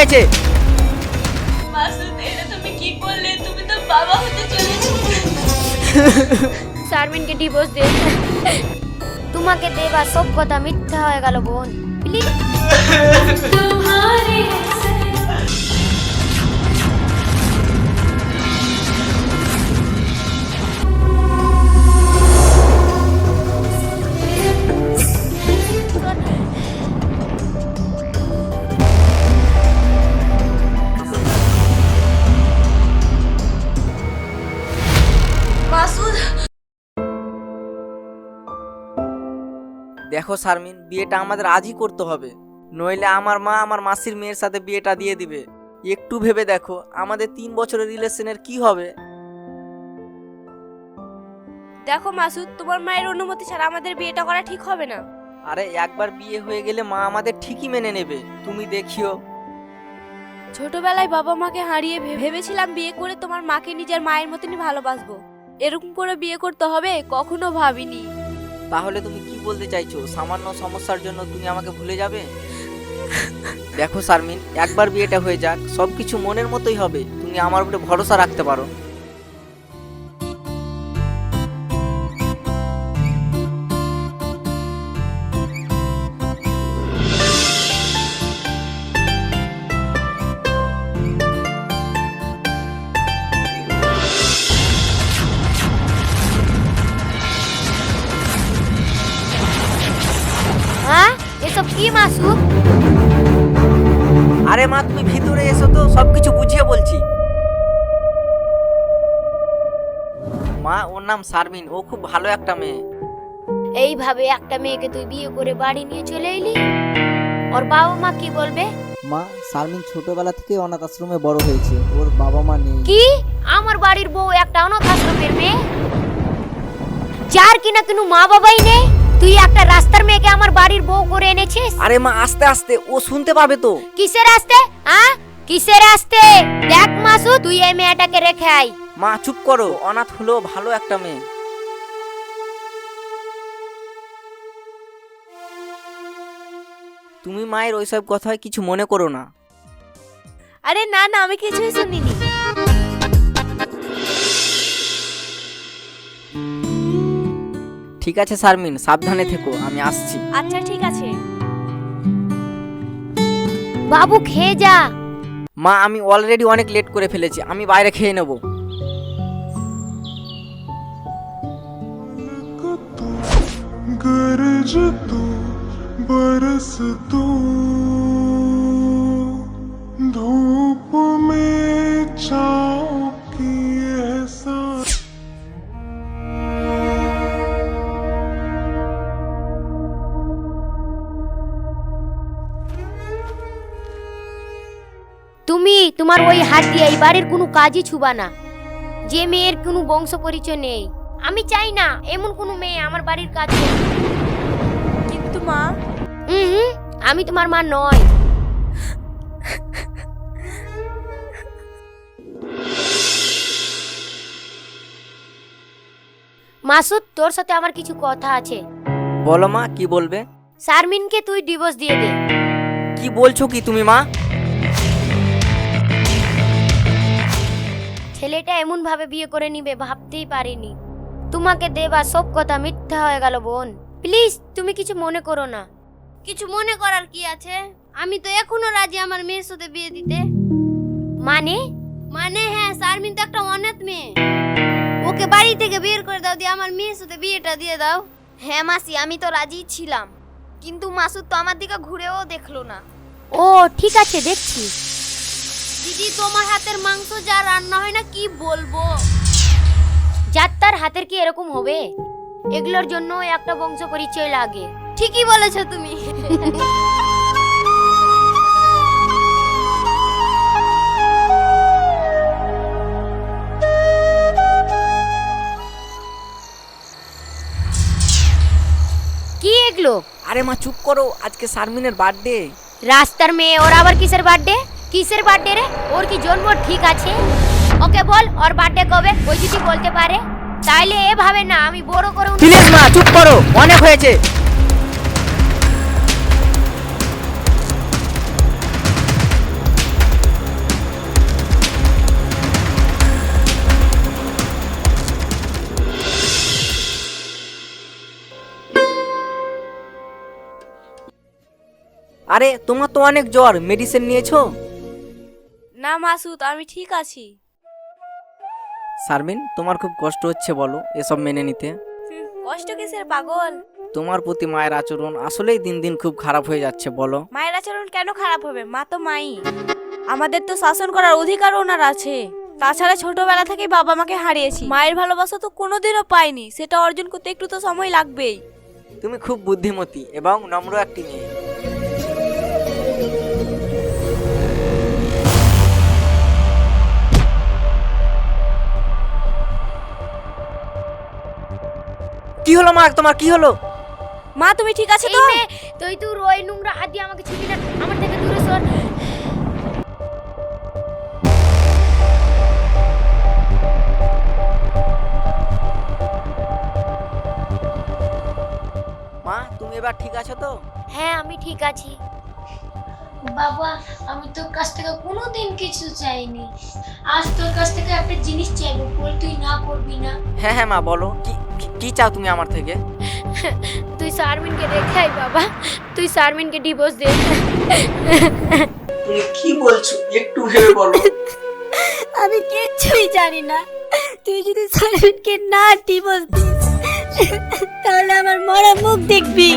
হয়েছে। মাসুদ এটা তুমি কি করলে তুমি তো বাবা হতে চলেছো শারমিনকে ডিভোর্স দে তোমাকে দেবার সব কথা মিথ্যা হয়ে গেল বোন। প্লিজ দেখো শারমিন বিয়েটা আমাদের আজই করতে হবে। নইলে আমার মা আমার মাসির মেয়ের সাথে বিয়েটা দিয়ে দিবে। একটু ভেবে দেখো আমাদের তিন বছরের রিলেশনের কি হবে? দেখো মাসুদ তোমার মায়ের অনুমতি ছাড়া আমাদের বিয়েটা করা ঠিক হবে না। আরে একবার বিয়ে হয়ে গেলে মা আমাদের ঠিকই মেনে নেবে তুমি দেখিও। ছোটবেলায় বাবা মাকে হারিয়ে ভে- ভেবেছিলাম বিয়ে করে তোমার মাকে নিজের মায়ের মতনই ভালোবাসবো। এরকম করে বিয়ে করতে হবে কখনো ভাবিনি। তাহলে তুমি কি বলতে চাইছো? সামান্য সমস্যার জন্য তুমি আমাকে ভুলে যাবে? দেখো শারমিন একবার বিয়েটা হয়ে যাক সব কিছু মনের মতোই হবে। তুমি আমার উপরে ভরসা রাখতে পারো। আরে মা তুমি ভিতরে এসো তো সবকিছু বুঝিয়ে বলছি। মা ওর নাম শারমিন ও খুব ভালো একটা মেয়ে। এইভাবে একটা মেয়েকে তুই বিয়ে করে বাড়ি নিয়ে চলে এলি? ওর বাবা মা কি বলবে? মা শারমিন ছোটবেলা থেকে অনাথ আশ্রমে বড় হয়েছে ওর বাবা মা নেই। কি? আমার বাড়ির বউ একটা অনাথ আশ্রমের মেয়ে? যার কিনা কোনো মা বাবাই নেই? তুই একটা রাস্তার মেয়েকে আমার বাড়ির বউ করে এনেছিস? আরে মা আস্তে আস্তে ও শুনতে পাবে তো। কিসের আস্তে? হ্যাঁ কিসের আস্তে? দেখ মাসু তুই এই মেয়েটাকে রেখে আই মা চুপ করো অনাথ হলো ভালো একটা মেয়ে। তুমি মায়ের ওইসব কথায় কিছু মনে করো না। আরে না না আমি কিছুই শুনিনি। ঠিক আছে শারমিন সাবধানে থেকো আমি আসছি আচ্ছা ঠিক আছে বাবু খেয়ে যা মা আমি অলরেডি অনেক লেট করে ফেলেছি আমি বাইরে খেয়ে নেব गरज तू बरस तू धूप में छाँव তুমি তোমার ওই হাত দিয়ে এই বাড়ির কোনো কাজই ছুবা না। যে মেয়ের কোনো বংশ পরিচয় নেই। আমি চাই না এমন কোনো মেয়ে আমার বাড়ির কাজ কিন্তু মা। হুম আমি তোমার মা নয় মাসুদ তোর সাথে আমার কিছু কথা আছে। বলো মা কি বলবে? শারমিনকে তুই ডিভোর্স দিয়ে দে। কি বলছো কি তুমি মা? ছেলেটা এমন ভাবে বিয়ে করে নিবে ভাবতেই পারিনি। তোমাকে দেবা সব কথা মিথ্যা হয়ে গেল বোন। প্লিজ, তুমি কিছু মনে করো না। কিছু মনে করার কি আছে? আমি তো এখনও রাজি আমার মেয়ের সাথে বিয়ে দিতে। মানে? মানে হ্যাঁ শারমিন তো একটা অনাথ মেয়ে। ওকে বাড়ি থেকে বের করে দাও দিয়ে আমার মেয়ের সাথে বিয়েটা দিয়ে দাও। হ্যাঁ মাসি, আমি তো রাজি ছিলাম। কিন্তু মাসুদ তো আমার দিকে ঘুরেও দেখল না। ও, ঠিক আছে, দেখছি। দিদি তোমার হাতের মাংস যা রান্না হয় না কি বলব? যার তার হাতের কি এরকম হবে? এগুলোর জন্য একটা বংশ পরিচয় লাগে। ঠিকই বলেছ তুমি। কি এগুলো? আরে মা চুপ করো। আজকে শারমিনের বার্থডে রাস্তার মেয়ে ওর আবার কিসের বার্থডে কিসের বার্থডে রে? ওর কি জন্ম ঠিক আছে? ওকে বল ওর বার্থডে কবে? ওই যদি বলতে পারে। তাইলে এভাবে না আমি বড় করে প্লিজ মা চুপ করো। অনেক হয়েছে। আরে তোমার তো অনেক জ্বর। মেডিসিন নিয়েছো? না মাসুদ আমি ঠিক আছি। শারমিন তোমার খুব কষ্ট হচ্ছে বলো এসব মেনে নিতে। হুম, কষ্ট কিসের পাগল? তোমার প্রতি মায়ের আচরণ আসলেই দিন দিন খুব খারাপ হয়ে যাচ্ছে বলো। মায়ের আচরণ কেন খারাপ হবে? মা তো মাই। আমাদের তো শাসন করার অধিকার ওনার আছে। তাছাড়া ছোটবেলা থেকেই বাবা মাকে হারিয়েছি। মায়ের ভালোবাসা তো কোনোদিনও পাইনি। সেটা অর্জন করতে একটু তো সময় লাগবেই। তুমি খুব বুদ্ধিমতী এবং নম্র একটি মেয়ে। কি হলো মা? তোমার কি হলো? মা তুমি ঠিক আছে তো? তুই তোর ওই নোংরা হাত দিয়ে আমাকে ছুটি না আমার থেকে দূরে সর। মা তুমি এবার ঠিক আছো তো? হ্যাঁ আমি ঠিক আছি। বাবা আমি তোর কাছ থেকে কোনোদিন কিছু চাইনি। আজ তোর কাছ থেকে একটা জিনিস চাইব বল তুই না করবি না। হ্যাঁ হ্যাঁ মা বলো কি কি- চাও তুমি আমার থেকে? তুই শারমিনকে আয় বাবা। তুই শারমিনকে ডিভোর্স দে। তুমি কি বলছো? একটু ভেবে বলো। আমি কিচ্ছুই জানি না। তুই যদি শারমিনকে না ডিভোর্স দিস তাহলে আমার মরা মুখ দেখবি।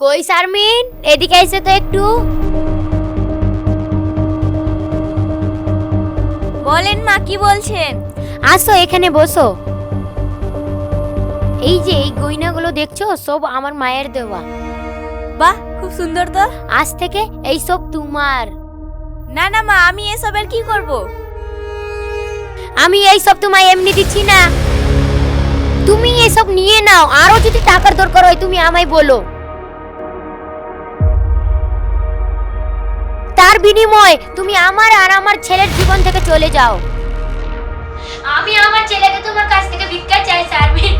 কই শারমিন? এদিকে এসে তো একটু। বলেন মা কি বলছেন? আসো এখানে বসো। এই যে এই গয়নাগুলো দেখছ সব আমার মায়ের দেওয়া। বাহ খুব সুন্দর তো। আজ থেকে এই সব তোমার। না না মা আমি এসবের কি করব? আমি এই সব তোমায় এমনি দিচ্ছি না। তুমি এসব নিয়ে নাও আরও যদি টাকার দরকার হয় তুমি আমায় বলো। তার বিনিময়ে তুমি আমার আর আমার ছেলের জীবন থেকে চলে যাও। আমি আমার ছেলেকে তোমার কাছ থেকে ভিক্ষা চাই শারমিন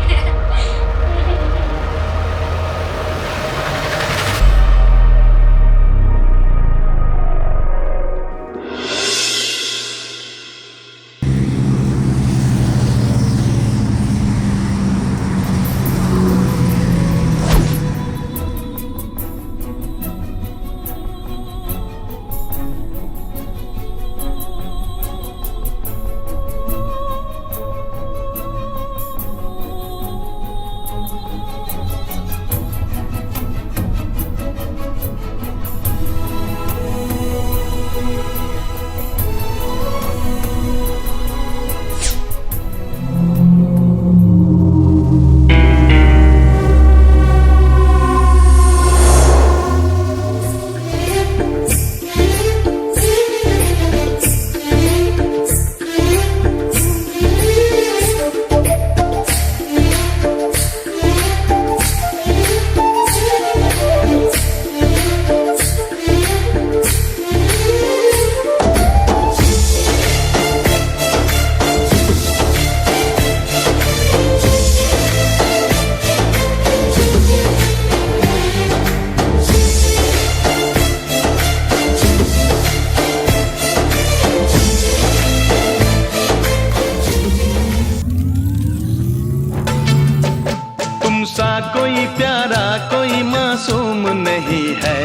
कोई प्यारा, कोई मासूम नहीं है।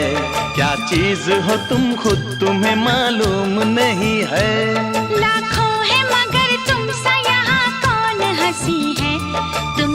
क्या चीज़ हो तुम खुद तुम्हें मालूम नहीं है। लाखों है मगर तुम सा यहाँ कौन हँसी है? तुम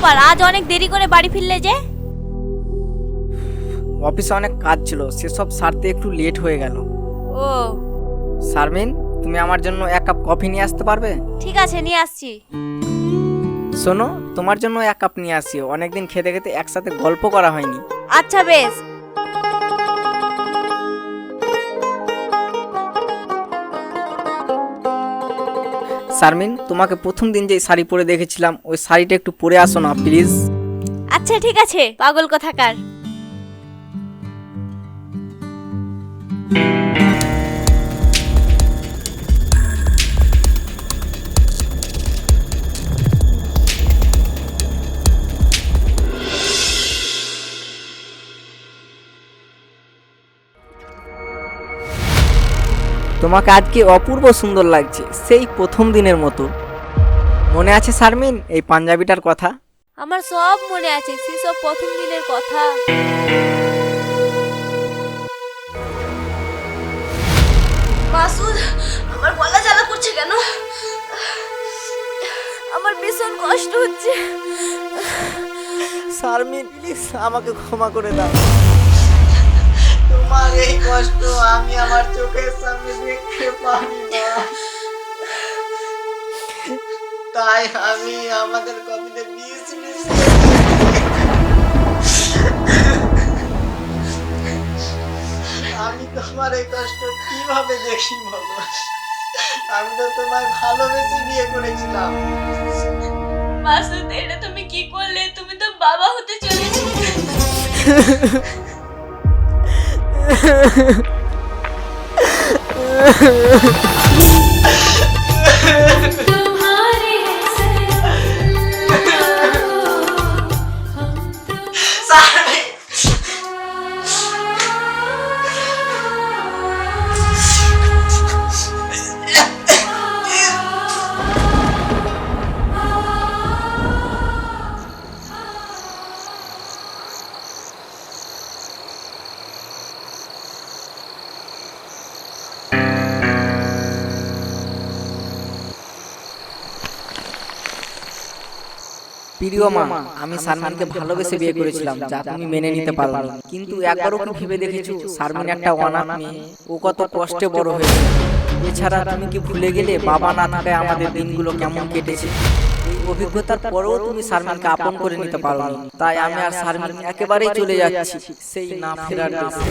ব্যাপার? আজ অনেক দেরি করে বাড়ি ফিরলে যে? অফিসে অনেক কাজ ছিল সেসব সারতে একটু লেট হয়ে গেল। ও। শারমিন তুমি আমার জন্য এক কাপ কফি নিয়ে আসতে পারবে? ঠিক আছে নিয়ে আসছি। শোনো তোমার জন্য এক কাপ নিয়ে আসিও অনেকদিন খেতে খেতে একসাথে গল্প করা হয়নি। আচ্ছা বেশ। শারমিন, তোমাকে প্রথম দিন যে শাড়ি পরে দেখেছিলাম, ওই শাড়িটা একটু পরে আসো না প্লিজ আচ্ছা ঠিক আছে, পাগল কথাকার। তোমাকে আজকে অপূর্ব সুন্দর লাগছে সেই প্রথম দিনের মতো। মনে আছে শারমিন এই পাঞ্জাবিটার কথা? আমার সব মনে আছে সেসব প্রথম দিনের কথা। মাসুদ আমার গলা জ্বালা করছে কেন? আমার ভীষণ কষ্ট হচ্ছে। শারমিন প্লিজ আমাকে ক্ষমা করে দাও। তোমার এই কষ্ট আমি আমার চোখের সামনে দেখতে পারি না। তাই আমি আমাদের কপিতে বিষ মিশিয়ে আমি তোমার এই কষ্ট কীভাবে দেখি বলো? আমি তো তোমায় ভালোবেসে বিয়ে করেছিলাম। মাসুদ এটা তুমি কি করলে? তুমি তো বাবা হতে চলেছো Ha ha. প্রিয় মা, আমি সারমিনকে ভালোবেসে বিয়ে করেছিলাম, যা তুমি মেনে নিতে পারো কিন্তু একবারও কি ভেবে দেখেছ, সারমিন একটা অনাথ মেয়ে, ও কত কষ্টে বড় হয়েছে। এছাড়া তুমি কি ভুলে গেলে বাবা না থাকায় আমাদের দিনগুলো কেমন কেটেছে? অভিজ্ঞতার পরেও তুমি সারমিনকে আপন করে নিতে পারো তাই আমি আর সারমিন একেবারেই চলে যাচ্ছি, সেই না ফেরার দেশে।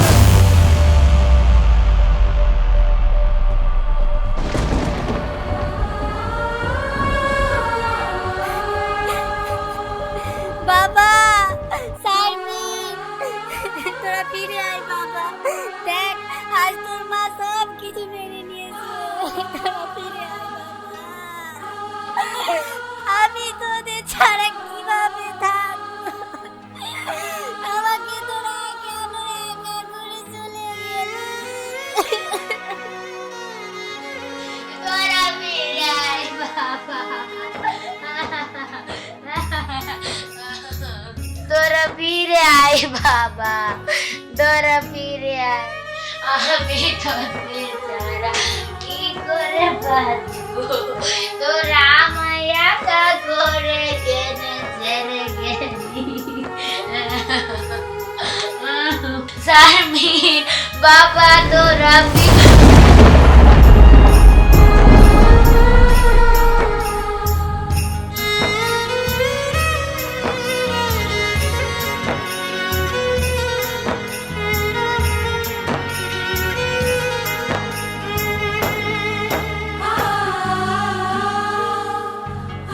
তোদের ছাড়া কীভাবে থাকব? আমাকে তোরা কেন একা করে চলে তোরা আয় বাবা। তোরা ফিরে আয় বাবা। তোরা ফিরে আয় আমি তোদের ছাড়া কি করে বাঁচবো? তোরা আমায় একা করে